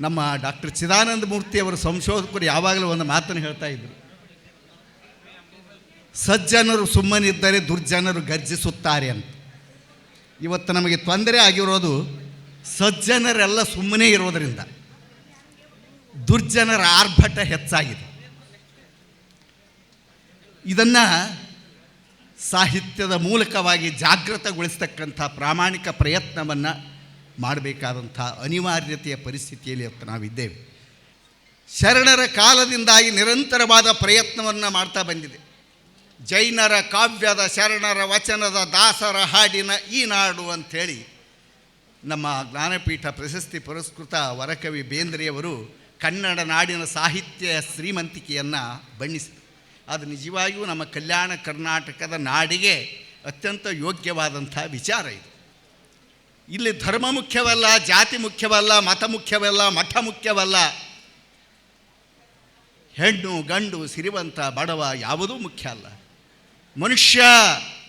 ನಮ್ಮ ಡಾಕ್ಟರ್ ಚಿದಾನಂದ ಮೂರ್ತಿ ಅವರ ಸಂಶೋಧಕರು ಯಾವಾಗಲೂ ಒಂದು ಮಾತನ್ನು ಹೇಳ್ತಾ ಇದ್ರು. ಸಜ್ಜನರು ಸುಮ್ಮನಿದ್ದರೆ ದುರ್ಜನರು ಗರ್ಜಿಸುತ್ತಾರೆ ಅಂತ. ಇವತ್ತು ನಮಗೆ ತೊಂದರೆ ಆಗಿರೋದು ಸಜ್ಜನರೆಲ್ಲ ಸುಮ್ಮನೆ ಇರೋದರಿಂದ. ದುರ್ಜನರ ಆರ್ಭಟ ಹೆಚ್ಚಾಗಿದೆ. ಇದನ್ನು ಸಾಹಿತ್ಯದ ಮೂಲಕವಾಗಿ ಜಾಗೃತಗೊಳಿಸ್ತಕ್ಕಂಥ ಪ್ರಾಮಾಣಿಕ ಪ್ರಯತ್ನವನ್ನು ಮಾಡಬೇಕಾದಂಥ ಅನಿವಾರ್ಯತೆಯ ಪರಿಸ್ಥಿತಿಯಲ್ಲಿ ನಾವಿದ್ದೇವೆ. ಶರಣರ ಕಾಲದಿಂದಾಗಿ ನಿರಂತರವಾದ ಪ್ರಯತ್ನವನ್ನು ಮಾಡ್ತಾ ಬಂದಿದೆ. ಜೈನರ ಕಾವ್ಯದ, ಶರಣರ ವಚನದ, ದಾಸರ ಹಾಡಿನ ಈ ನಾಡು ಅಂಥೇಳಿ ನಮ್ಮ ಜ್ಞಾನಪೀಠ ಪ್ರಶಸ್ತಿ ಪುರಸ್ಕೃತ ವರಕವಿ ಬೇಂದ್ರೆಯವರು ಕನ್ನಡ ನಾಡಿನ ಸಾಹಿತ್ಯ ಶ್ರೀಮಂತಿಕೆಯನ್ನು ಬಣ್ಣಿಸಿದರು. ಅದು ನಿಜವಾಗಿಯೂ ನಮ್ಮ ಕಲ್ಯಾಣ ಕರ್ನಾಟಕದ ನಾಡಿಗೆ ಅತ್ಯಂತ ಯೋಗ್ಯವಾದಂಥ ವಿಚಾರ ಇದು. ಇಲ್ಲಿ ಧರ್ಮ ಮುಖ್ಯವಲ್ಲ, ಜಾತಿ ಮುಖ್ಯವಲ್ಲ, ಮತ ಮುಖ್ಯವಲ್ಲ, ಮಠ ಮುಖ್ಯವಲ್ಲ. ಹೆಣ್ಣು, ಗಂಡು, ಸಿರಿವಂತ, ಬಡವ ಯಾವುದೂ ಮುಖ್ಯ ಅಲ್ಲ. ಮನುಷ್ಯ,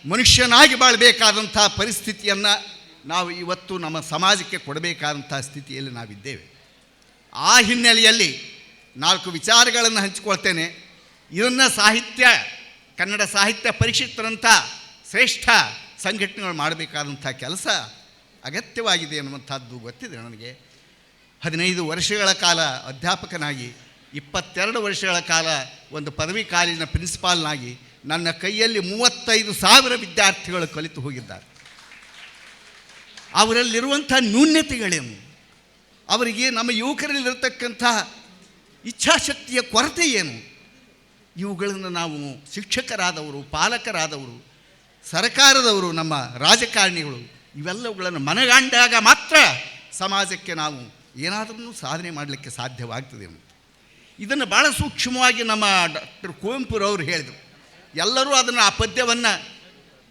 ಮನುಷ್ಯನಾಗಿ ಬಾಳಬೇಕಾದಂಥ ಪರಿಸ್ಥಿತಿಯನ್ನು ನಾವು ಇವತ್ತು ನಮ್ಮ ಸಮಾಜಕ್ಕೆ ಕೊಡಬೇಕಾದಂಥ ಸ್ಥಿತಿಯಲ್ಲಿ ನಾವಿದ್ದೇವೆ. ಆ ಹಿನ್ನೆಲೆಯಲ್ಲಿ ನಾಲ್ಕು ವಿಚಾರಗಳನ್ನು ಹಂಚಿಕೊಳ್ತೇನೆ. ಇದನ್ನು ಸಾಹಿತ್ಯ, ಕನ್ನಡ ಸಾಹಿತ್ಯ ಪರಿಷತ್ತರಂಥ ಶ್ರೇಷ್ಠ ಸಂಘಟನೆಗಳು ಮಾಡಬೇಕಾದಂಥ ಕೆಲಸ ಅಗತ್ಯವಾಗಿದೆ ಅನ್ನುವಂಥದ್ದು ಗೊತ್ತಿದೆ ನನಗೆ. ಹದಿನೈದು ವರ್ಷಗಳ ಕಾಲ ಅಧ್ಯಾಪಕನಾಗಿ, ಇಪ್ಪತ್ತೆರಡು ವರ್ಷಗಳ ಕಾಲ ಒಂದು ಪದವಿ ಕಾಲೇಜಿನ ಪ್ರಿನ್ಸಿಪಾಲ್ನಾಗಿ, ನನ್ನ ಕೈಯಲ್ಲಿ ಮೂವತ್ತೈದು ಸಾವಿರ ವಿದ್ಯಾರ್ಥಿಗಳು ಕಲಿತು ಹೋಗಿದ್ದಾರೆ. ಅವರಲ್ಲಿರುವಂಥ ನ್ಯೂನ್ಯತೆಗಳೇನು ಅವರಿಗೆ ನಮ್ಮ ಯುವಕರಲ್ಲಿರತಕ್ಕಂಥ ಇಚ್ಛಾಶಕ್ತಿಯ ಕೊರತೆ ಏನು? ಇವುಗಳನ್ನು ನಾವು ಶಿಕ್ಷಕರಾದವರು, ಪಾಲಕರಾದವರು, ಸರ್ಕಾರದವರು, ನಮ್ಮ ರಾಜಕಾರಣಿಗಳು ಇವೆಲ್ಲವುಗಳನ್ನು ಮನಗಂಡಾಗ ಮಾತ್ರ ಸಮಾಜಕ್ಕೆ ನಾವು ಏನಾದರೂ ಸಾಧನೆ ಮಾಡಲಿಕ್ಕೆ ಸಾಧ್ಯವಾಗ್ತದೆ ಇದನ್ನು ಭಾಳ ಸೂಕ್ಷ್ಮವಾಗಿ ನಮ್ಮ ಡಾಕ್ಟರ್ ಕುವೆಂಪುರವರು ಹೇಳಿದರು. ಎಲ್ಲರೂ ಅದನ್ನು ಆ ಪದ್ಯವನ್ನು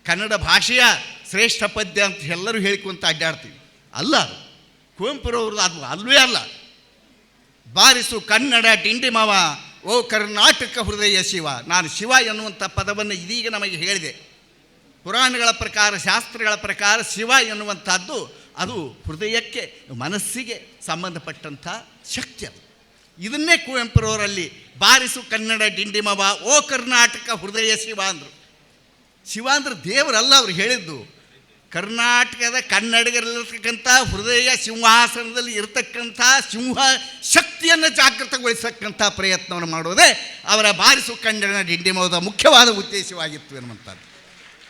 ಕನ್ನಡ ಭಾಷೆಯ ಶ್ರೇಷ್ಠ ಪದ್ಯ ಅಂತ ಎಲ್ಲರೂ ಹೇಳಿಕೊಂತ ಅಡ್ಡಾಡ್ತೀವಿ. ಅಲ್ಲ ಕುವೆಂಪುರವ್ರದ್ದು ಅದು ಅಲ್ವೇ ಅಲ್ಲ. ಬಾರಿಸು ಕನ್ನಡ ಡಿಂಡಿಮವ ಓ ಕರ್ನಾಟಕ ಹೃದಯ ಶಿವ. ನಾನು ಶಿವ ಎನ್ನುವಂಥ ಪದವನ್ನು ಇದೀಗ ನಮಗೆ ಹೇಳಿದೆ. ಪುರಾಣಗಳ ಪ್ರಕಾರ, ಶಾಸ್ತ್ರಗಳ ಪ್ರಕಾರ ಶಿವ ಎನ್ನುವಂಥದ್ದು ಅದು ಹೃದಯಕ್ಕೆ, ಮನಸ್ಸಿಗೆ ಸಂಬಂಧಪಟ್ಟಂಥ ಶಕ್ತಿ ಅದು. ಇದನ್ನೇ ಕುವೆಂಪುರವರಲ್ಲಿ ಬಾರಿಸು ಕನ್ನಡ ಡಿಂಡಿಮವ, ಓ ಕರ್ನಾಟಕ ಹೃದಯ ಶಿವ ಅಂದರು. ಶಿವ ಅಂದ್ರೆ ದೇವರಲ್ಲ ಅವ್ರು ಹೇಳಿದ್ದು. ಕರ್ನಾಟಕದ ಕನ್ನಡಿಗರಲ್ಲಿರ್ತಕ್ಕಂಥ ಹೃದಯ ಸಿಂಹಾಸನದಲ್ಲಿ ಇರತಕ್ಕಂಥ ಸಿಂಹ ಶಕ್ತಿಯನ್ನು ಜಾಗೃತಗೊಳಿಸತಕ್ಕಂಥ ಪ್ರಯತ್ನವನ್ನು ಮಾಡೋದೇ ಅವರ ಬಾರಿಸು ಕನ್ನಡ ಡಿಂಡಿಮವದ ಮುಖ್ಯವಾದ ಉದ್ದೇಶವಾಗಿತ್ತು ಎನ್ನುವಂಥದ್ದು.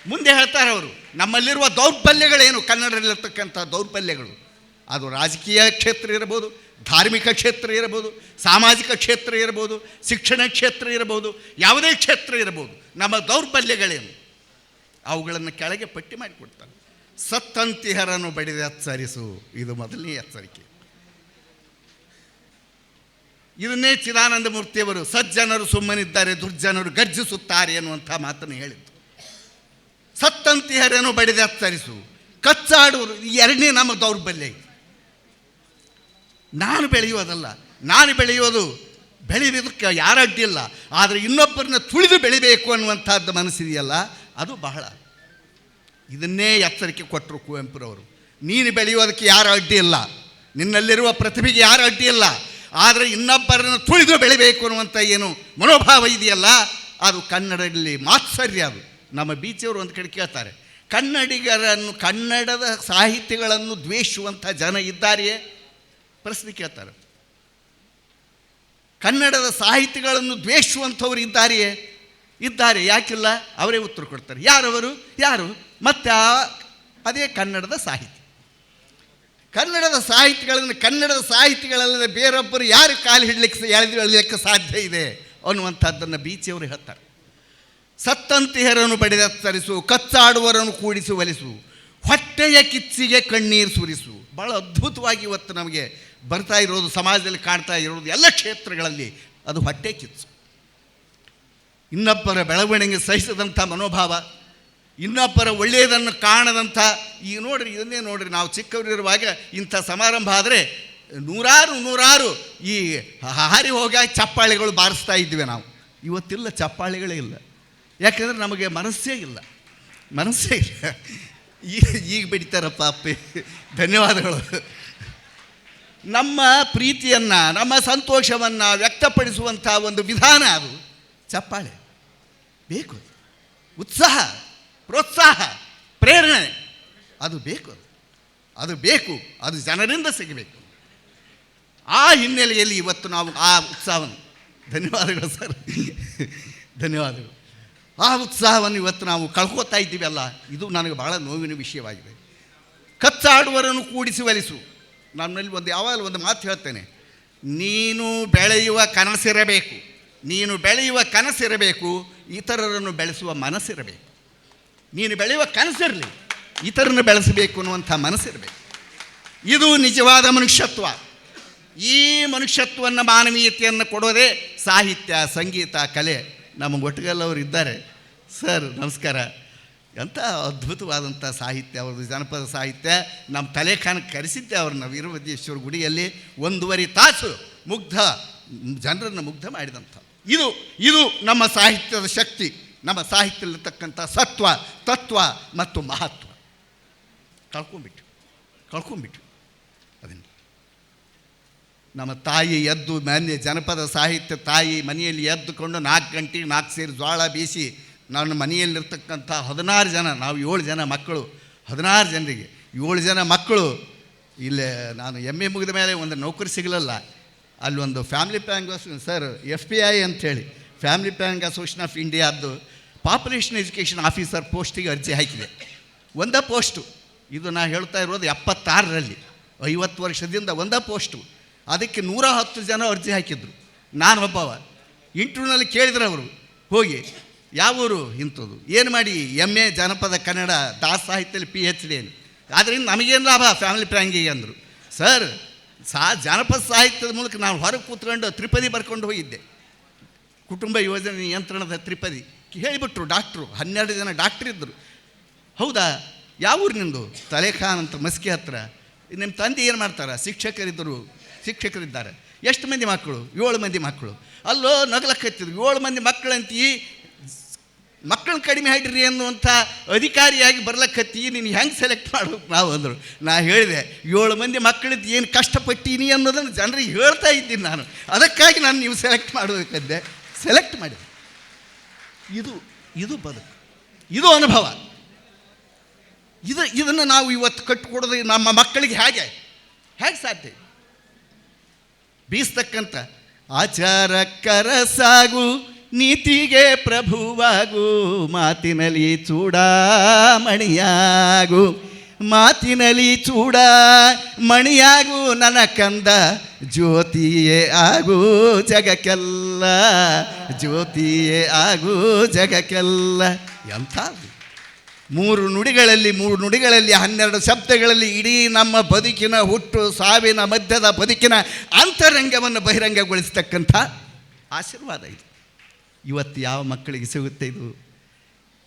ಮುಂದೆ ಹೇಳ್ತಾರೆ ಅವರು, ನಮ್ಮಲ್ಲಿರುವ ದೌರ್ಬಲ್ಯಗಳೇನು? ಕನ್ನಡದಲ್ಲಿರ್ತಕ್ಕಂಥ ದೌರ್ಬಲ್ಯಗಳು. ಅದು ರಾಜಕೀಯ ಕ್ಷೇತ್ರ ಇರ್ಬೋದು ಧಾರ್ಮಿಕ ಕ್ಷೇತ್ರ ಇರ್ಬೋದು ಸಾಮಾಜಿಕ ಕ್ಷೇತ್ರ ಇರ್ಬೋದು ಶಿಕ್ಷಣ ಕ್ಷೇತ್ರ ಇರ್ಬೋದು ಯಾವುದೇ ಕ್ಷೇತ್ರ ಇರ್ಬೋದು ನಮ್ಮ ದೌರ್ಬಲ್ಯಗಳೇನು? ಅವುಗಳನ್ನು ಕೆಳಗೆ ಪಟ್ಟಿ ಮಾಡಿಕೊಡ್ತಾರೆ. ಸತ್ತಂತಿಹರನ್ನು ಬಡಿದ ಎಚ್ಚರಿಸು, ಇದು ಮೊದಲನೇ ಎಚ್ಚರಿಕೆ. ಇದನ್ನೇ ಚಿದಾನಂದ ಮೂರ್ತಿಯವರು, ಸಜ್ಜನರು ಸುಮ್ಮನಿದ್ದಾರೆ, ದುರ್ಜನರು ಗರ್ಜಿಸುತ್ತಾರೆ ಅನ್ನುವಂಥ ಮಾತನ್ನು ಹೇಳಿದ್ದು ಸತ್ತಂತಿಹರನ್ನು ಬಡಿದ ಎಚ್ಚರಿಸು ಕಚ್ಚಾಡುವರು ಎರಡನೇ ನಮ್ಮ ದೌರ್ಬಲ್ಯ ನಾನು ಬೆಳೆಯುವುದಲ್ಲ, ನಾನು ಬೆಳೆಯುವುದು ಬೆಳೆಯೋದಕ್ಕೆ ಯಾರ ಅಡ್ಡಿಲ್ಲ ಆದರೆ ಇನ್ನೊಬ್ಬರನ್ನ ತುಳಿದು ಬೆಳಿಬೇಕು ಅನ್ನುವಂಥದ್ದು ಮನಸ್ಸಿದೆಯಲ್ಲ, ಅದು ಬಹಳ. ಇದನ್ನೇ ಎಚ್ಚರಿಕೆ ಕೊಟ್ಟರು ಕುವೆಂಪುರವರು. ನೀನು ಬೆಳೆಯುವುದಕ್ಕೆ ಯಾರು ಅಡ್ಡಿ ಇಲ್ಲ ನಿನ್ನಲ್ಲಿರುವ ಪ್ರತಿಭೆಗೆ ಯಾರು ಅಡ್ಡಿ ಇಲ್ಲ ಆದರೆ ಇನ್ನೊಬ್ಬರನ್ನು ತುಳಿದು ಬೆಳಿಬೇಕು ಅನ್ನುವಂಥ ಏನು ಮನೋಭಾವ ಇದೆಯಲ್ಲ, ಅದು ಕನ್ನಡದಲ್ಲಿ ಮಾತ್ಸರ್ಯ ಅದು. ನಮ್ಮ ಬೀಚಿಯವರು ಒಂದು ಕಡೆ ಕೇಳ್ತಾರೆ, ಕನ್ನಡಿಗರನ್ನು, ಕನ್ನಡದ ಸಾಹಿತ್ಯಗಳನ್ನು ದ್ವೇಷಿಸುವಂಥ ಜನ ಇದ್ದಾರೆಯೇ? ಪ್ರಶ್ನೆ ಕೇಳ್ತಾರೆ, ಕನ್ನಡದ ಸಾಹಿತ್ಯಗಳನ್ನು ದ್ವೇಷಿಸುವಂಥವ್ರು ಇದ್ದಾರೆಯೇ? ಇದ್ದಾರೆ, ಯಾಕಿಲ್ಲ? ಅವರೇ ಉತ್ತರ ಕೊಡ್ತಾರೆ, ಯಾರವರು? ಯಾರು? ಮತ್ತೆ ಆ, ಅದೇ ಕನ್ನಡದ ಸಾಹಿತ್ಯ. ಕನ್ನಡದ ಸಾಹಿತ್ಯಗಳನ್ನು, ಕನ್ನಡದ ಸಾಹಿತ್ಯಗಳಲ್ಲದೆ ಬೇರೊಬ್ಬರು ಯಾರು ಕಾಲು ಹಿಡಲಿಕ್ಕೆ, ಎಳೆದು ಎಳಲಿಕ್ಕೆ ಸಾಧ್ಯ ಇದೆ ಅನ್ನುವಂಥದ್ದನ್ನು ಬೀಚಿಯವರು ಹೇಳ್ತಾರೆ. ಸತ್ತಂತಿಹರನ್ನು ಬಡಿದತ್ತರಿಸು ಕಚ್ಚಾಡುವರನ್ನು ಕೂಡಿಸಿ ಒಲಿಸು, ಹೊಟ್ಟೆಯ ಕಿಚ್ಚಿಗೆ ಕಣ್ಣೀರು ಸುರಿಸು. ಭಾಳ ಅದ್ಭುತವಾಗಿ ಇವತ್ತು ನಮಗೆ ಬರ್ತಾ ಇರೋದು, ಸಮಾಜದಲ್ಲಿ ಕಾಣ್ತಾ ಇರೋದು ಎಲ್ಲ ಕ್ಷೇತ್ರಗಳಲ್ಲಿ ಅದು ಹೊಟ್ಟೆ ಕಿಚ್ಚು. ಇನ್ನೊಬ್ಬರ ಬೆಳವಣಿಗೆ ಸಹಿಸದಂಥ ಮನೋಭಾವ, ಇನ್ನೊಬ್ಬರ ಒಳ್ಳೆಯದನ್ನು ಕಾಣದಂಥ ಈ ನೋಡ್ರಿ, ಇದನ್ನೇ ನೋಡ್ರಿ, ನಾವು ಚಿಕ್ಕವರಿರುವಾಗ ಇಂಥ ಸಮಾರಂಭ ಆದರೆ ನೂರಾರು ನೂರಾರು ಈ ಹಾರಿ ಹೋಗಿ ಚಪ್ಪಾಳೆಗಳು ಬಾರಿಸ್ತಾ ಇದ್ವಿ ನಾವು. ಇವತ್ತಿಲ್ಲ, ಚಪ್ಪಾಳೆಗಳೇ ಇಲ್ಲ. ಯಾಕಂದರೆ ನಮಗೆ ಮನಸ್ಸೇ ಇಲ್ಲ. ಮನಸ್ಸೇ ಇಲ್ಲ. ಈಗ ಬಿಡ್ತಾರಪ್ಪ ಅಪ್ಪಿ. ಧನ್ಯವಾದಗಳು. ನಮ್ಮ ಪ್ರೀತಿಯನ್ನು, ನಮ್ಮ ಸಂತೋಷವನ್ನು ವ್ಯಕ್ತಪಡಿಸುವಂಥ ಒಂದು ವಿಧಾನ ಅದು. ಚಪ್ಪಾಳೆ. ಬೇಕು ಉತ್ಸಾಹ, ಪ್ರೋತ್ಸಾಹ, ಪ್ರೇರಣೆ. ಅದು ಬೇಕು ಅದು ಬೇಕು. ಅದು ಜನರಿಂದ ಸಿಗಬೇಕು. ಆ ಹಿನ್ನೆಲೆಯಲ್ಲಿ ಇವತ್ತು ನಾವು ಆ ಉತ್ಸಾಹವನ್ನು. ಧನ್ಯವಾದಗಳು ಸರ್. ಧನ್ಯವಾದಗಳು. ಆ ಉತ್ಸಾಹವನ್ನು ಇವತ್ತು ನಾವು ಕಳ್ಕೊತಾ ಇದ್ದೀವಲ್ಲ ಇದು ನನಗೆ ಬಹಳ ನೋವಿನ ವಿಷಯವಾಗಿದೆ. ಕಚ್ಚಾಡುವರನ್ನು ಕೂಡಿಸಿ ಒಲಿಸು. ನನ್ನಲ್ಲಿ ಒಂದು, ಯಾವಾಗಲೂ ಒಂದು ಮಾತು ಹೇಳ್ತೇನೆ. ನೀನು ಬೆಳೆಯುವ ಕನಸಿರಬೇಕು. ನೀನು ಬೆಳೆಯುವ ಕನಸಿರಬೇಕು, ಇತರರನ್ನು ಬೆಳೆಸುವ ಮನಸ್ಸಿರಬೇಕು. ನೀನು ಬೆಳೆಯುವ ಕನಸಿರಲಿ ಇತರನ್ನು ಬೆಳೆಸಬೇಕು ಅನ್ನುವಂಥ ಮನಸ್ಸಿರಬೇಕು. ಇದು ನಿಜವಾದ ಮನುಷ್ಯತ್ವ. ಈ ಮನುಷ್ಯತ್ವವನ್ನು ಮಾನವೀಯತೆಯನ್ನು ಕೊಡೋದೇ ಸಾಹಿತ್ಯ, ಸಂಗೀತ, ಕಲೆ. ನಮ್ಮ ಒಟ್ಟಿಗೆಲ್ಲವರು ಇದ್ದಾರೆ. ಸರ್, ನಮಸ್ಕಾರ. ಎಂಥ ಅದ್ಭುತವಾದಂಥ ಸಾಹಿತ್ಯ, ಅವ್ರದ್ದು ಜನಪದ ಸಾಹಿತ್ಯ. ನಮ್ಮ ತಲೆಖಾನ ಕರೆಸಿದ್ದೆ ಅವ್ರನ್ನ ವೀರಭದ್ರೇಶ್ವರ ಗುಡಿಯಲ್ಲಿ ಒಂದೂವರೆ ತಾಸು ಮುಗ್ಧ, ಜನರನ್ನು ಮುಗ್ಧ ಮಾಡಿದಂಥ ಇದು ಇದು ನಮ್ಮ ಸಾಹಿತ್ಯದ ಶಕ್ತಿ. ನಮ್ಮ ಸಾಹಿತ್ಯದಲ್ಲಿರ್ತಕ್ಕಂಥ ಸತ್ವ, ತತ್ವ ಮತ್ತು ಮಹತ್ವ. ಕಳ್ಕೊಂಬಿಟ್ಟು ಕಳ್ಕೊಂಬಿಟ್ಟು ನಮ್ಮ ತಾಯಿ ಎದ್ದು ಮಾನ್ಯ ಜನಪದ ಸಾಹಿತ್ಯ ತಾಯಿ ಮನೆಯಲ್ಲಿ ಎದ್ದುಕೊಂಡು ನಾಲ್ಕು ಗಂಟೆಗೆ ನಾಲ್ಕು ಸೇರಿ ಜ್ವಾಳ ಬೀಸಿ ನನ್ನ ಮನೆಯಲ್ಲಿರ್ತಕ್ಕಂಥ ಹದಿನಾರು ಜನ, ನಾವು ಏಳು ಜನ ಮಕ್ಕಳು, ಹದಿನಾರು ಜನರಿಗೆ, ಏಳು ಜನ ಮಕ್ಕಳು, ಇಲ್ಲೇ ನಾನು ಎಂ ಎ ಮುಗಿದ ಮೇಲೆ ಒಂದು ನೌಕರಿ ಸಿಗಲಿಲ್ಲ, ಅಲ್ಲಿ ಒಂದು family planning sir F P I ಅಂಥೇಳಿ ಫ್ಯಾಮಿಲಿ ಪ್ಯಾಂಗ್ ಅಸೋಸಿಯೇಷನ್ ಆಫ್ ಇಂಡಿಯಾದ್ದು ಪಾಪ್ಯುಲೇಷನ್ ಎಜುಕೇಷನ್ ಆಫೀಸರ್ ಪೋಸ್ಟಿಗೆ ಅರ್ಜಿ ಹಾಕಿದೆ. ಒಂದೇ ಪೋಸ್ಟು ಇದು ನಾನು ಹೇಳ್ತಾ ಇರೋದು ಎಪ್ಪತ್ತಾರರಲ್ಲಿ, ಐವತ್ತು ವರ್ಷದಿಂದ ಒಂದೇ ಪೋಸ್ಟು ಅದಕ್ಕೆ ನೂರ ಹತ್ತು ಜನ ಅರ್ಜಿ ಹಾಕಿದ್ರು. ನಾನು ಒಬ್ಬವ. ಇಂಟರ್ವ್ಯೂನಲ್ಲಿ ಕೇಳಿದ್ರು ಅವರು. ಹೋಗಿ, ಯಾವ ಊರು? ಇಂಥದ್ದು. ಏನು ಮಾಡಿ? ಎಂ ಎ ಜನಪದ ಕನ್ನಡ ದಾಸ ಸಾಹಿತ್ಯದಲ್ಲಿ ಪಿ ಎಚ್ ಡಿ ಏನು. ಆದ್ದರಿಂದ ನಮಗೇನು ಲಾಭ? ಫ್ಯಾಮಿಲಿ ಪ್ಲ್ಯಾಂಗಿಗೆ ಅಂದರು. ಸರ್ ಸಾ, ಜನಪದ ಸಾಹಿತ್ಯದ ಮೂಲಕ ನಾನು ಹೊರಗೆ ಕೂತ್ಕೊಂಡು ತ್ರಿಪದಿ ಬರ್ಕೊಂಡು ಹೋಗಿದ್ದೆ. ಕುಟುಂಬ ಯೋಜನೆ ನಿಯಂತ್ರಣದ ತ್ರಿಪದಿ. ಹೇಳಿಬಿಟ್ರು ಡಾಕ್ಟ್ರು. ಹನ್ನೆರಡು ಜನ ಡಾಕ್ಟ್ರ್ ಇದ್ದರು ಹೌದಾ? ಯಾವ ಊರು ನಿಂದು? ತಲೆಖಾನ್ ಅಂತ ಮಸ್ಕಿ ಹತ್ರ. ನಿಮ್ಮ ತಂದೆ ಏನು ಮಾಡ್ತಾರೆ? ಶಿಕ್ಷಕರಿದ್ದರು ಶಿಕ್ಷಕರಿದ್ದಾರೆ. ಎಷ್ಟು ಮಂದಿ ಮಕ್ಕಳು? ಏಳು ಮಂದಿ ಮಕ್ಕಳು. ಅಲ್ಲೋ, ನಗಲಕ್ಕತ್ತಿದ್ರು. ಏಳು ಮಂದಿ ಮಕ್ಕಳಂತೀ ಮಕ್ಕಳನ್ನ ಕಡಿಮೆ ಹಾಕಿರಿ ಅನ್ನುವಂಥ ಅಧಿಕಾರಿಯಾಗಿ ಬರ್ಲಕ್ಕತ್ತಿ, ನೀನು ಹೆಂಗೆ ಸೆಲೆಕ್ಟ್ ಮಾಡ್ಬೇಕು ನಾವು ಅಂದರು. ನಾ ಹೇಳಿದೆ, ಏಳು ಮಂದಿ ಮಕ್ಕಳಿದ್ದು ಏನು ಕಷ್ಟಪಟ್ಟೀನಿ ಅನ್ನೋದನ್ನು ಜನರಿಗೆ ಹೇಳ್ತಾ ಇದ್ದೀನಿ ನಾನು. ಅದಕ್ಕಾಗಿ ನಾನು ನೀವು ಸೆಲೆಕ್ಟ್ ಮಾಡಬೇಕಂದೆ. ಸೆಲೆಕ್ಟ್ ಮಾಡಿದೆ. ಇದು ಇದು ಬದುಕು. ಇದು ಅನುಭವ. ಇದು, ಇದನ್ನು ನಾವು ಇವತ್ತು ಕಟ್ಟಿಕೊಡೋದು ನಮ್ಮ ಮಕ್ಕಳಿಗೆ ಹೇಗೆ? ಹೇಗೆ ಸಾಧ್ಯ? ಬೀಸ್ತಕ್ಕಂಥ ಆಚಾರಕ್ಕರ ಸಾಗು ನೀತಿಗೆ ಪ್ರಭುವಾಗು, ಮಾತಿನಲ್ಲಿ ಚೂಡಾಮಣಿಯಾಗು, ಮಾತಿನಲ್ಲಿ ಚೂಡ ಮಣಿಯಾಗು ನನ ಕಂದ ಜ್ಯೋತಿಯೇ ಆಗು, ಜಗಕ್ಕೆಲ್ಲ ಜ್ಯೋತಿಯೇ ಆಗು, ಜಗಕ್ಕೆಲ್ಲ ಎಂಥದ್ದು ಮೂರು ನುಡಿಗಳಲ್ಲಿ ಮೂರು ನುಡಿಗಳಲ್ಲಿ, ಹನ್ನೆರಡು ಶಬ್ದಗಳಲ್ಲಿ ಇಡೀ ನಮ್ಮ ಬದುಕಿನ ಹುಟ್ಟು, ಸಾವಿನ ಮಧ್ಯದ ಬದುಕಿನ ಅಂತರಂಗವನ್ನು ಬಹಿರಂಗಗೊಳಿಸ್ತಕ್ಕಂಥ ಆಶೀರ್ವಾದ ಇದು. ಇವತ್ತು ಯಾವ ಮಕ್ಕಳಿಗೆ ಸಿಗುತ್ತೆ ಇದು?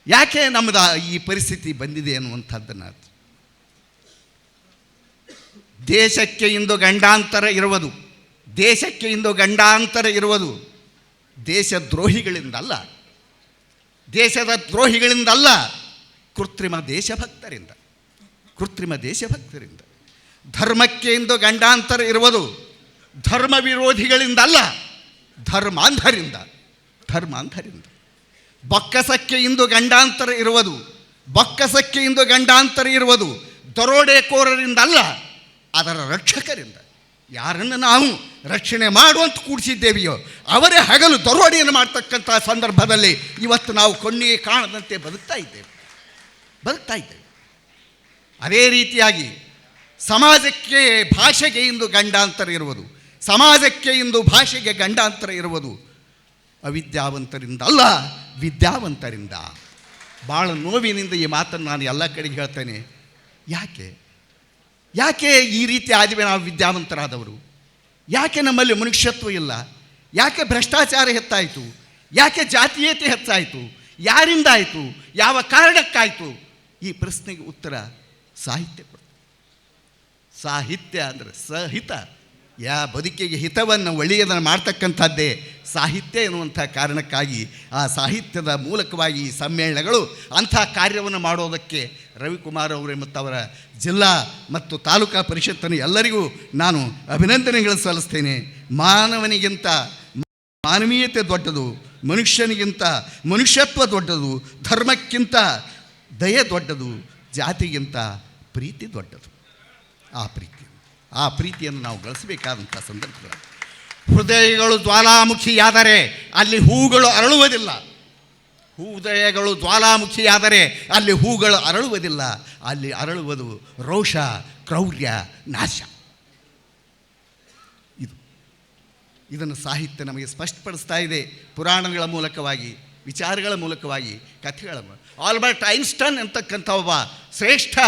ಯಾಕೆ ನಮ್ಮದು ಈ ಪರಿಸ್ಥಿತಿ ಬಂದಿದೆ ಅನ್ನುವಂಥದ್ದನ್ನು ದೇಶಕ್ಕೆ ಇಂದು ಗಂಡಾಂತರ ಇರುವುದು. ದೇಶಕ್ಕೆ ಇಂದು ಗಂಡಾಂತರ ಇರುವುದು. ದೇಶದ್ರೋಹಿಗಳಿಂದಲ್ಲ. ದೇಶದ ದ್ರೋಹಿಗಳಿಂದಲ್ಲ. ಕೃತ್ರಿಮ ದೇಶಭಕ್ತರಿಂದ ಕೃತ್ರಿಮ ದೇಶಭಕ್ತರಿಂದ. ಧರ್ಮಕ್ಕೆ ಇಂದು ಗಂಡಾಂತರ ಇರುವುದು ಧರ್ಮ ವಿರೋಧಿಗಳಿಂದಲ್ಲ ಧರ್ಮಾಂಧರಿಂದ ಧರ್ಮಾಂಧರಿಂದ. ಬೊಕ್ಕಸಕ್ಕೆ ಇಂದು ಗಂಡಾಂತರ ಇರುವುದು, ಬೊಕ್ಕಸಕ್ಕೆ ಇಂದು ಗಂಡಾಂತರ ಇರುವುದು ದರೋಡೆಕೋರರಿಂದಲ್ಲ, ಅದರ ರಕ್ಷಕರಿಂದ. ಯಾರನ್ನು ನಾವು ರಕ್ಷಣೆ ಮಾಡುವಂತ ಕೂಡಿಸಿದ್ದೇವೆಯೋ, ಅವರೇ ಹಗಲು ದರೋಡೆಯನ್ನು ಮಾಡ್ತಕ್ಕಂಥ ಸಂದರ್ಭದಲ್ಲಿ ಇವತ್ತು ನಾವು ಕಣ್ಣಿಗೆ ಕಾಣದಂತೆ ಬದುಕ್ತಾ ಇದ್ದೇವೆ. ಬದುಕ್ತಾ ಇದ್ದೇವೆ ಅದೇ ರೀತಿಯಾಗಿ ಸಮಾಜಕ್ಕೆ ಭಾಷೆಗೆ ಇಂದು ಗಂಡಾಂತರ ಇರುವುದು, ಸಮಾಜಕ್ಕೆ ಇಂದು ಭಾಷೆಗೆ ಗಂಡಾಂತರ ಇರುವುದು ಅವಿದ್ಯಾವಂತರಿಂದ ಅಲ್ಲ, ವಿದ್ಯಾವಂತರಿಂದ. ಭಾಳ ನೋವಿನಿಂದ ಈ ಮಾತನ್ನು ನಾನು ಎಲ್ಲ ಕಡೆಗೆ ಹೇಳ್ತೇನೆ. ಯಾಕೆ? ಯಾಕೆ ಈ ರೀತಿ ಆದಿವೆ ನಾವು ವಿದ್ಯಾವಂತರಾದವರು? ಯಾಕೆ ನಮ್ಮಲ್ಲಿ ಮನುಷ್ಯತ್ವ ಇಲ್ಲ? ಯಾಕೆ ಭ್ರಷ್ಟಾಚಾರ ಹೆಚ್ಚಾಯಿತು? ಯಾಕೆ ಜಾತೀಯತೆ ಹೆಚ್ಚಾಯಿತು? ಯಾರಿಂದ ಆಯಿತು ಯಾವ ಕಾರಣಕ್ಕಾಯಿತು? ಈ ಪ್ರಶ್ನೆಗೆ ಉತ್ತರ ಸಾಹಿತ್ಯ ಕೊಡ್ತದೆ ಸಾಹಿತ್ಯ ಅಂದರೆ ಸಹಿತ. ಯಾ ಬದುಕಿಗೆ ಹಿತವನ್ನು ಒಳ್ಳೆಯದನ್ನು ಮಾಡ್ತಕ್ಕಂಥದ್ದೇ ಸಾಹಿತ್ಯ ಎನ್ನುವಂಥ ಕಾರಣಕ್ಕಾಗಿ ಆ ಸಾಹಿತ್ಯದ ಮೂಲಕವಾಗಿ ಈ ಸಮ್ಮೇಳನಗಳು ಅಂಥ ಕಾರ್ಯವನ್ನು ಮಾಡೋದಕ್ಕೆ ರವಿಕುಮಾರ್ ಅವರೇ ಮತ್ತು ಅವರ ಜಿಲ್ಲಾ ಮತ್ತು ತಾಲೂಕಾ ಪರಿಷತ್ತಿನ ಎಲ್ಲರಿಗೂ ನಾನು ಅಭಿನಂದನೆಗಳು ಸಲ್ಲಿಸ್ತೇನೆ. ಮಾನವನಿಗಿಂತ ಮಾನವೀಯತೆ ದೊಡ್ಡದು, ಮನುಷ್ಯನಿಗಿಂತ ಮನುಷ್ಯತ್ವ ದೊಡ್ಡದು, ಧರ್ಮಕ್ಕಿಂತ ದಯೆ ದೊಡ್ಡದು, ಜಾತಿಗಿಂತ ಪ್ರೀತಿ ದೊಡ್ಡದು. ಆ ಪ್ರೀತಿ. ಆ ಪ್ರೀತಿಯನ್ನು ನಾವು ಗಳಿಸಬೇಕಾದಂಥ ಸಂದರ್ಭಗಳು. ಹೃದಯಗಳು ಜ್ವಾಲಾಮುಖಿಯಾದರೆ ಅಲ್ಲಿ ಹೂಗಳು ಅರಳುವುದಿಲ್ಲ. ಹೃದಯಗಳು ಜ್ವಾಲಾಮುಖಿಯಾದರೆ ಅಲ್ಲಿ ಹೂಗಳು ಅರಳುವುದಿಲ್ಲ. ಅಲ್ಲಿ ಅರಳುವುದು ರೋಷ, ಕ್ರೌರ್ಯ, ನಾಶ. ಇದು. ಇದನ್ನು ಸಾಹಿತ್ಯ ನಮಗೆ ಸ್ಪಷ್ಟಪಡಿಸ್ತಾ ಇದೆ. ಪುರಾಣಗಳ ಮೂಲಕವಾಗಿ. ವಿಚಾರಗಳ ಮೂಲಕವಾಗಿ, ಕಥೆಗಳ ಆಲ್ಬರ್ಟ್ ಐನ್ಸ್ಟನ್ ಅಂತಕ್ಕಂಥ ಒಬ್ಬ ಶ್ರೇಷ್ಠ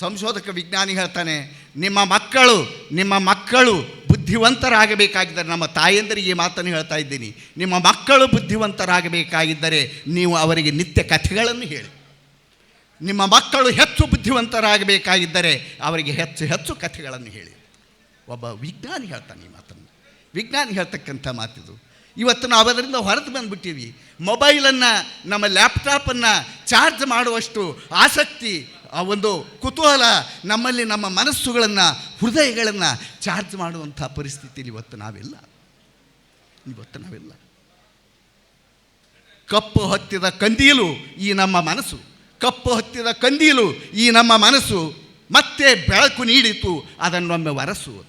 ಸಂಶೋಧಕ ವಿಜ್ಞಾನಿ ಹೇಳ್ತಾನೆ, ನಿಮ್ಮ ಮಕ್ಕಳು ನಿಮ್ಮ ಮಕ್ಕಳು ಬುದ್ಧಿವಂತರಾಗಬೇಕಾಗಿದ್ದರೆ, ನಮ್ಮ ತಾಯಂದರಿಗೆ ಈ ಮಾತನ್ನು ಹೇಳ್ತಾ ಇದ್ದೀನಿ. ನಿಮ್ಮ ಮಕ್ಕಳು ಬುದ್ಧಿವಂತರಾಗಬೇಕಾಗಿದ್ದರೆ, ನೀವು ಅವರಿಗೆ ನಿತ್ಯ ಕಥೆಗಳನ್ನು ಹೇಳಿ. ನಿಮ್ಮ ಮಕ್ಕಳು ಹೆಚ್ಚು ಬುದ್ಧಿವಂತರಾಗಬೇಕಾಗಿದ್ದರೆ, ಅವರಿಗೆ ಹೆಚ್ಚು ಹೆಚ್ಚು ಕಥೆಗಳನ್ನು ಹೇಳಿ. ಒಬ್ಬ ವಿಜ್ಞಾನಿ ಹೇಳ್ತಾನೆ ಈ ಮಾತನ್ನು. ವಿಜ್ಞಾನಿ ಹೇಳ್ತಕ್ಕಂಥ ಮಾತಿದು. ಇವತ್ತು ನಾವು ಅದರಿಂದ ಹೊರತು ಬಂದುಬಿಟ್ಟಿವಿ ಮೊಬೈಲನ್ನು, ನಮ್ಮ ಲ್ಯಾಪ್ಟಾಪನ್ನು ಚಾರ್ಜ್ ಮಾಡುವಷ್ಟು ಆಸಕ್ತಿ, ಆ ಒಂದು ಕುತೂಹಲ ನಮ್ಮಲ್ಲಿ ನಮ್ಮ ಮನಸ್ಸುಗಳನ್ನು, ಹೃದಯಗಳನ್ನು ಚಾರ್ಜ್ ಮಾಡುವಂಥ ಪರಿಸ್ಥಿತಿಯಲ್ಲಿ ಇವತ್ತು ನಾವಿಲ್ಲ. ಇವತ್ತು ನಾವಿಲ್ಲ. ಕಪ್ಪು ಹತ್ತಿದ ಕಂದೀಲು ಈ ನಮ್ಮ ಮನಸ್ಸು. ಕಪ್ಪು ಹತ್ತಿದ ಕಂದೀಲು ಈ ನಮ್ಮ ಮನಸ್ಸು. ಮತ್ತೆ ಬೆಳಕು ನೀಡಿತು, ಅದನ್ನೊಮ್ಮೆ ವರಸು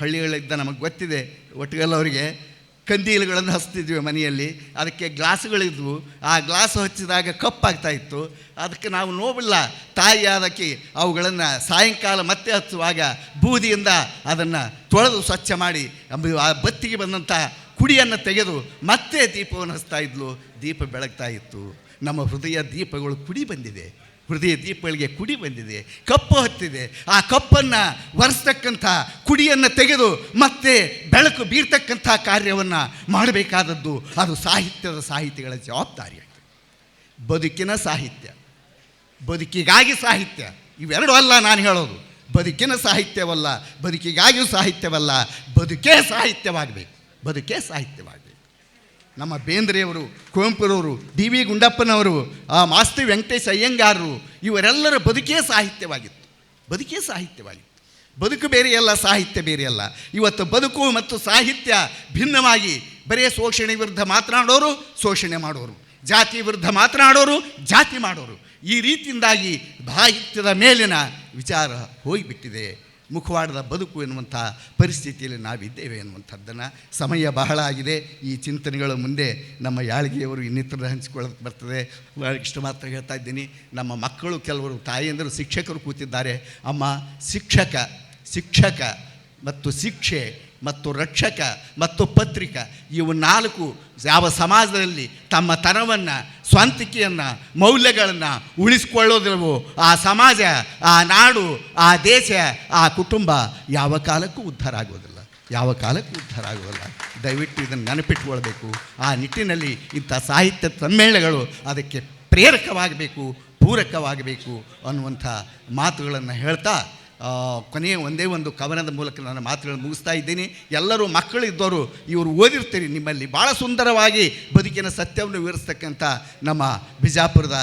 ಹಳ್ಳಿಗಳಿದ್ದ ನಮಗೆ ಗೊತ್ತಿದೆ, ಒಟ್ಟಿಗೆಲ್ಲವರಿಗೆ ಕಂದೀಲುಗಳನ್ನು ಹಚ್ತಿದ್ವಿ ಮನೆಯಲ್ಲಿ. ಅದಕ್ಕೆ ಗ್ಲಾಸ್ಗಳಿದ್ವು ಆ ಗ್ಲಾಸ್ ಹಚ್ಚಿದಾಗ ಕಪ್ಪಾಗ್ತಾ ಇತ್ತು. ಅದಕ್ಕೆ ನಾವು ನೋವಿಲ್ಲ. ತಾಯಿ ಅದಕ್ಕೆ ಅವುಗಳನ್ನು ಸಾಯಂಕಾಲ ಮತ್ತೆ ಹಚ್ಚುವಾಗ ಬೂದಿಯಿಂದ ಅದನ್ನು ತೊಳೆದು ಸ್ವಚ್ಛ ಮಾಡಿ ಆ ಬತ್ತಿಗೆ ಬಂದಂಥ ಕುಡಿಯನ್ನು ತೆಗೆದು ಮತ್ತೆ ದೀಪವನ್ನು ಹಚ್ತಾ ಇದ್ಲು. ದೀಪ ಬೆಳಗ್ತಾ ಇತ್ತು. ನಮ್ಮ ಹೃದಯ ದೀಪಗಳು ಕುಡಿ ಬಂದಿದೆ. ಹೃದಯ ದೀಪಗಳಿಗೆ ಕುಡಿ ಬಂದಿದೆ, ಕಪ್ಪು ಹತ್ತಿದೆ. ಆ ಕಪ್ಪನ್ನು ಒರೆಸ್ತಕ್ಕಂಥ ಕುಡಿಯನ್ನು ತೆಗೆದು ಮತ್ತೆ ಬೆಳಕು ಬೀರ್ತಕ್ಕಂಥ ಕಾರ್ಯವನ್ನು ಮಾಡಬೇಕಾದದ್ದು ಅದು ಸಾಹಿತ್ಯದ ಸಾಹಿತಿಗಳ ಜವಾಬ್ದಾರಿಯಾಗಿದೆ ಬದುಕಿನ ಸಾಹಿತ್ಯ, ಬದುಕಿಗಾಗಿ ಸಾಹಿತ್ಯ, ಇವೆರಡೂ ಅಲ್ಲ ನಾನು ಹೇಳೋದು. ಬದುಕಿನ ಸಾಹಿತ್ಯವಲ್ಲ, ಬದುಕಿಗಾಗಿಯೂ ಸಾಹಿತ್ಯವಲ್ಲ, ಬದುಕೇ ಸಾಹಿತ್ಯವಾಗಬೇಕು ಬದುಕೇ ಸಾಹಿತ್ಯವಾಗಬೇಕು. ನಮ್ಮ ಬೇಂದ್ರೆಯವರು, ಕುವೆಂಪುರವರು, ಡಿ ವಿ ಗುಂಡಪ್ಪನವರು, ಆ ಮಾಸ್ತಿ ವೆಂಕಟೇಶ್ ಅಯ್ಯಂಗಾರರು, ಇವರೆಲ್ಲರ ಬದುಕೇ ಸಾಹಿತ್ಯವಾಗಿತ್ತು. ಬದುಕೇ ಸಾಹಿತ್ಯವಾಗಿತ್ತು. ಬದುಕು ಬೇರೆಯಲ್ಲ, ಸಾಹಿತ್ಯ ಬೇರೆಯಲ್ಲ. ಇವತ್ತು ಬದುಕು ಮತ್ತು ಸಾಹಿತ್ಯ ಭಿನ್ನವಾಗಿ ಬರೇ ಶೋಷಣೆ ವಿರುದ್ಧ ಮಾತನಾಡೋರು, ಶೋಷಣೆ ಮಾಡೋರು. ಜಾತಿ ವಿರುದ್ಧ ಮಾತನಾಡೋರು, ಜಾತಿ ಮಾಡೋರು. ಈ ರೀತಿಯಿಂದಾಗಿ ಸಾಹಿತ್ಯದ ಮೇಲಿನ ವಿಚಾರ ಹೋಗಿಬಿಟ್ಟಿದೆ ಮುಖವಾಡದ ಬದುಕು ಎನ್ನುವಂಥ ಪರಿಸ್ಥಿತಿಯಲ್ಲಿ ನಾವಿದ್ದೇವೆ ಎನ್ನುವಂಥದ್ದನ್ನು ಸಮಯ ಬಹಳ ಆಗಿದೆ. ಈ ಚಿಂತನೆಗಳ ಮುಂದೆ ನಮ್ಮ ಯಾಳಿಗೆಯವರು ಇನ್ನಿತರ ಹಂಚಿಕೊಳ್ಳೋಕೆ ಬರ್ತದೆ. ಇಷ್ಟು ಮಾತ್ರ ಹೇಳ್ತಾ ಇದ್ದೀನಿ. ನಮ್ಮ ಮಕ್ಕಳು ಕೆಲವರು, ತಾಯಿಯಂದರು, ಶಿಕ್ಷಕರು ಕೂತಿದ್ದಾರೆ. ಅಮ್ಮ, ಶಿಕ್ಷಕ ಶಿಕ್ಷಕ ಮತ್ತು ಶಿಕ್ಷೆ ಮತ್ತು ರಕ್ಷಕ ಮತ್ತು ಪತ್ರಿಕ, ಇವು ನಾಲ್ಕು ಯಾವ ಸಮಾಜದಲ್ಲಿ ತಮ್ಮ ತನವನ್ನು ಸ್ವಂತಿಕೆಯನ್ನು, ಮೌಲ್ಯಗಳನ್ನು ಉಳಿಸ್ಕೊಳ್ಳೋದಿಲ್ವೋ ಆ ಸಮಾಜ, ಆ ನಾಡು, ಆ ದೇಶ, ಆ ಕುಟುಂಬ ಯಾವ ಕಾಲಕ್ಕೂ ಉದ್ಧಾರ ಆಗೋದಿಲ್ಲ. ಯಾವ ಕಾಲಕ್ಕೂ ಉದ್ಧಾರ ಆಗೋದಿಲ್ಲ. ದಯವಿಟ್ಟು ಇದನ್ನು ನೆನಪಿಟ್ಕೊಳ್ಬೇಕು. ಆ ನಿಟ್ಟಿನಲ್ಲಿ ಇಂಥ ಸಾಹಿತ್ಯ ಸಮ್ಮೇಳನಗಳು ಅದಕ್ಕೆ ಪ್ರೇರಕವಾಗಬೇಕು, ಪೂರಕವಾಗಬೇಕು ಅನ್ನುವಂಥ ಮಾತುಗಳನ್ನು ಹೇಳ್ತಾ ಕೊನೆಯ ಒಂದೇ ಒಂದು ಕವನದ ಮೂಲಕ ನಾನು ಮಾತುಗಳನ್ನು ಮುಗಿಸ್ತಾ ಇದ್ದೀನಿ. ಎಲ್ಲರೂ ಮಕ್ಕಳು ಇದ್ದವರು ಇವರು ಓದಿರ್ತೀರಿ ನಿಮ್ಮಲ್ಲಿ. ಭಾಳ ಸುಂದರವಾಗಿ ಬದುಕಿನ ಸತ್ಯವನ್ನು ವಿವರಿಸ್ತಕ್ಕಂಥ ನಮ್ಮ ಬಿಜಾಪುರದ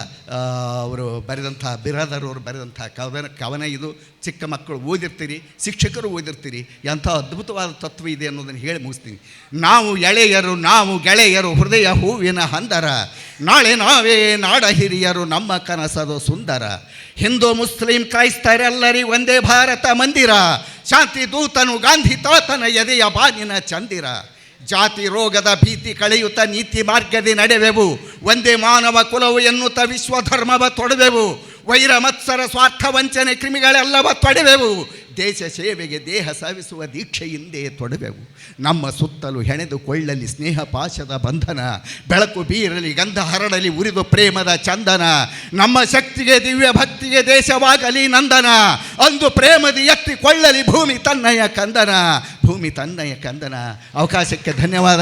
ಅವರು ಬರೆದಂಥ ಬಿರಾದರವರು ಬರೆದಂಥ ಕವನ ಕವನ ಇದು. ಚಿಕ್ಕ ಮಕ್ಕಳು ಓದಿರ್ತೀರಿ, ಶಿಕ್ಷಕರು ಓದಿರ್ತೀರಿ. ಎಂಥ ಅದ್ಭುತವಾದ ತತ್ವ ಇದೆ ಅನ್ನೋದನ್ನು ಹೇಳಿ ಮುಗಿಸ್ತೀನಿ. ನಾವು ಎಳೆಯರು, ನಾವು ಗೆಳೆಯರು, ಹೃದಯ ಹೂವಿನ ಹಂದರ. ನಾಳೆ ನಾವೇ ನಾಡ ಹಿರಿಯರು, ನಮ್ಮ ಕನಸದು ಸುಂದರ. ಹಿಂದೂ ಮುಸ್ಲಿಂ ಕ್ರೈಸ್ತರೆಲ್ಲರಿ ಒಂದೇ ಭಾರತ ಮಂದಿರ. ಶಾಂತಿ ದೂತನು ಗಾಂಧಿ ತಾತನ ಎದೆಯ ಬಾನಿನ ಚಂದಿರ. ಜಾತಿ ರೋಗದ ಭೀತಿ ಕಳೆಯುತ್ತ ನೀತಿ ಮಾರ್ಗದಿ ನಡೆವೆವು. ಒಂದೇ ಮಾನವ ಕುಲವು ಎನ್ನುತ್ತ ವಿಶ್ವಧರ್ಮವ ತೊಡೆವೆವು. ವೈರ ಮತ್ಸರ ಸ್ವಾರ್ಥ ವಂಚನೆ ಕ್ರಿಮಿಗಳೆಲ್ಲವ ತೊಡೆವೆವು. ದೇಶ ಸೇವೆಗೆ ದೇಹ ಸವಿಸುವ ದೀಕ್ಷೆಯಿಂದೇ ತೊಡವೆವು. ನಮ್ಮ ಸುತ್ತಲೂ ಹೆಣೆದು ಕೊಳ್ಳಲಿ ಸ್ನೇಹ ಪಾಶದ ಬಂಧನ, ಬೆಳಕು ಬೀರಲಿ ಗಂಧ ಹರಡಲಿ ಉರಿದು ಪ್ರೇಮದ ಚಂದನ, ನಮ್ಮ ಶಕ್ತಿಗೆ ದಿವ್ಯ ಭಕ್ತಿಗೆ ದೇಶವಾಗಲಿ ನಂದನ, ಅಂದು ಪ್ರೇಮದಿ ಎತ್ತಿಕೊಳ್ಳಲಿ ಭೂಮಿ ತನ್ನಯ ಕಂದನ, ಭೂಮಿ ತನ್ನಯ ಕಂದನ. ಅವಕಾಶಕ್ಕೆ ಧನ್ಯವಾದ.